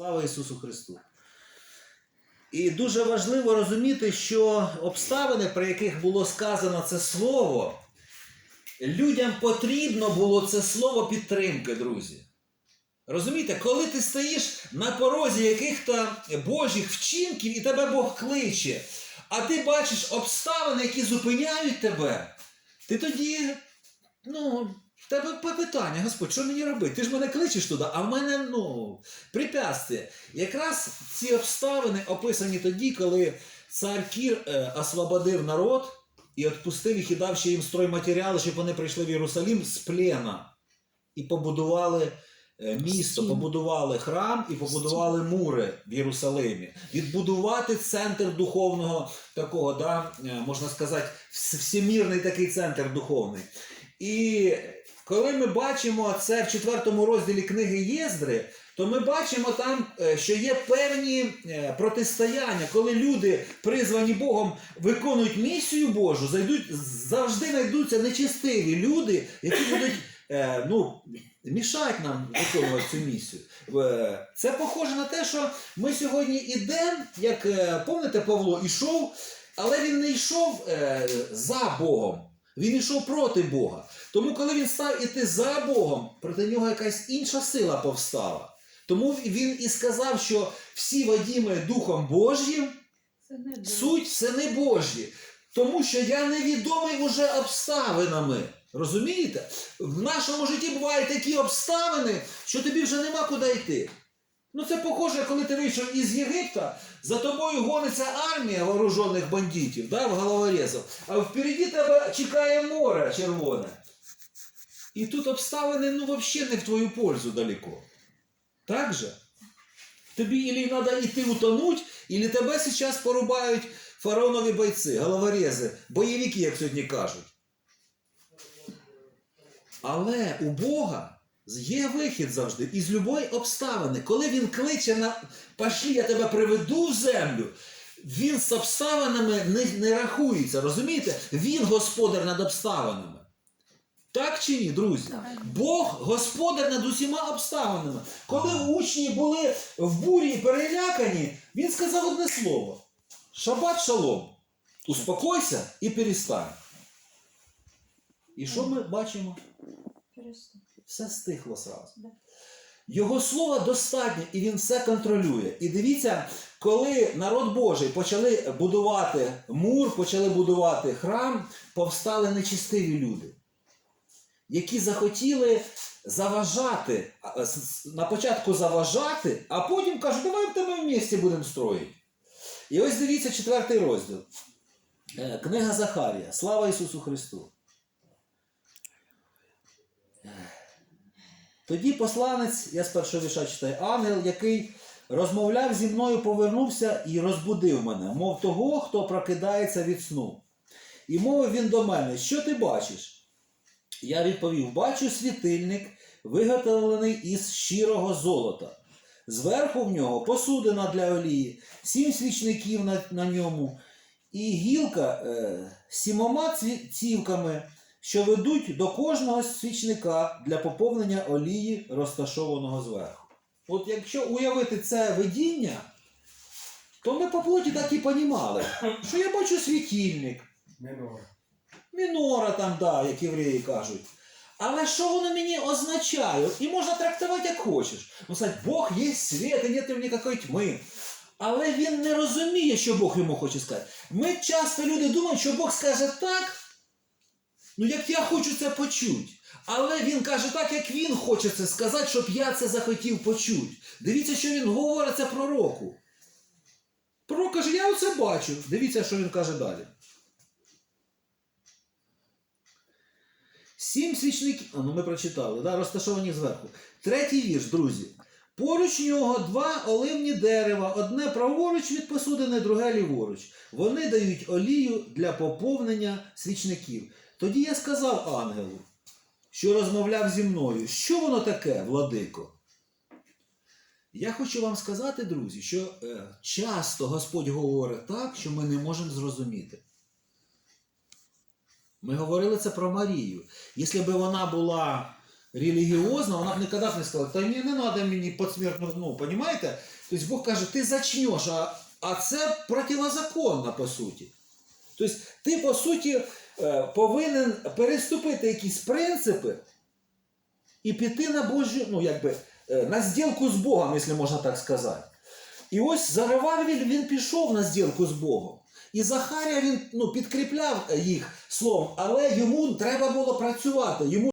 Слава Ісусу Христу! І дуже важливо розуміти, що обставини, при яких було сказано це слово, людям потрібно було це слово підтримки, друзі. Розумієте, коли ти стоїш на порозі яких-то Божих вчинків і тебе Бог кличе, а ти бачиш обставини, які зупиняють тебе, ти тоді, ну, тебе питання, Господь, що мені робити? Ти ж мене кличеш туди, а в мене, ну, препятствие. Якраз ці обставини описані тоді, коли цар Кір е, освободив народ і відпустив їх і дав ще їм стройматеріали, щоб вони прийшли в Єрусалим з плена і побудували е, місто, побудували храм і побудували мури в Єрусалимі. Відбудувати центр духовного такого, да, е, можна сказати, всемірний такий центр духовний. І коли ми бачимо це в четвертому розділі книги Єздри, то ми бачимо там, е, що є певні е, протистояння, коли люди, призвані Богом, виконують місію Божу, зайдуть, завжди знайдуться нечестиві люди, які будуть е, ну, мішати нам виконувати цю місію. Це похоже на те, що ми сьогодні йдемо, як помните, Павло ішов, але він не йшов за Богом. Він йшов проти Бога. Тому, коли він став іти за Богом, проти нього якась інша сила повстала. Тому він і сказав, що всі водіми Духом Божим суть сини Божі. Тому що я невідомий уже обставинами. Розумієте? В нашому житті бувають такі обставини, що тобі вже нема куди йти. Ну це похоже, коли ти вийшов із Єгипта, за тобою гониться армія вооружених бандитів, да, в головорезів, а впереді тебе чекає море червоне. І тут обставини ну, взагалі не в твою пользу далеко. Так же? Тобі ілі треба йти утонуть, ілі тебе зараз порубають фараонові бойці, головорези, бойовики, як сьогодні кажуть. Але у Бога є вихід завжди із любої обставини. Коли він кличе на пошли, я тебе приведу в землю, він з обставинами не, не рахується. Розумієте? Він господар над обставинами. Так чи ні, друзі? Бог господар над усіма обставинами. Коли учні були в бурі і перелякані, він сказав одне слово: Шабат шалом. Успокойся і перестань. І що ми бачимо? Перестань. Все стихло сразу. Його слова достатньо, і він все контролює. І дивіться, коли народ Божий почали будувати мур, почали будувати храм, повстали нечистиві люди, які захотіли заважати, на початку заважати, а потім кажуть, давайте ми в місті будемо строїти. І ось дивіться четвертий розділ. Е, Книга Захарія. Слава Ісусу Христу. Тоді посланець, я з першого віша читаю, ангел, який розмовляв зі мною, повернувся і розбудив мене, мов того, хто прокидається від сну. І мовив він до мене, що ти бачиш? Я відповів: бачу світильник, виготовлений із щирого золота. Зверху в нього посудина для олії, сім свічників на, на ньому, і гілка е, сімома цівками, що ведуть до кожного свічника для поповнення олії, розташованого зверху. От якщо уявити це видіння, то ми по плоті так і понімали, що я бачу світильник, Минора. мінора там, да, як євреї кажуть. Але що воно мені означає? І можна трактувати як хочеш. Ну, сказати, Бог є світ, і нет ніякої тьми. Але він не розуміє, що Бог йому хоче сказати. Ми часто люди думають, що Бог скаже так, ну як я хочу це почути. Але він каже так, як він хоче це сказати, щоб я це захотів почути. Дивіться, що він говорить це пророку. Пророк каже, я оце бачу. Дивіться, що він каже далі. Сім свічників, а ну ми прочитали, да, розташовані зверху. Третій вірш, друзі. Поруч нього два оливні дерева, одне праворуч від посудини, друге ліворуч. Вони дають олію для поповнення свічників. Тоді я сказав ангелу, що розмовляв зі мною, що воно таке, владико? Я хочу вам сказати, друзі, що е, часто Господь говорить так, що ми не можемо зрозуміти. Ми говорили це про Марію. Якщо б вона була релігіозна, вона б ніколи б не сказала, та ні, не треба мені посмертну, ну, понімаєте? Тобто Бог каже, ти зачнеш, а, а це противозаконно, по суті. Тобто ти, по суті, повинен переступити якісь принципи і піти на Божу, ну, якби, е, на зділку з Богом, якщо можна так сказати. І ось Зарававель він пішов на зділку з Богом. І Захарія він ну, підкріпляв їх словом, але йому треба було працювати. Йому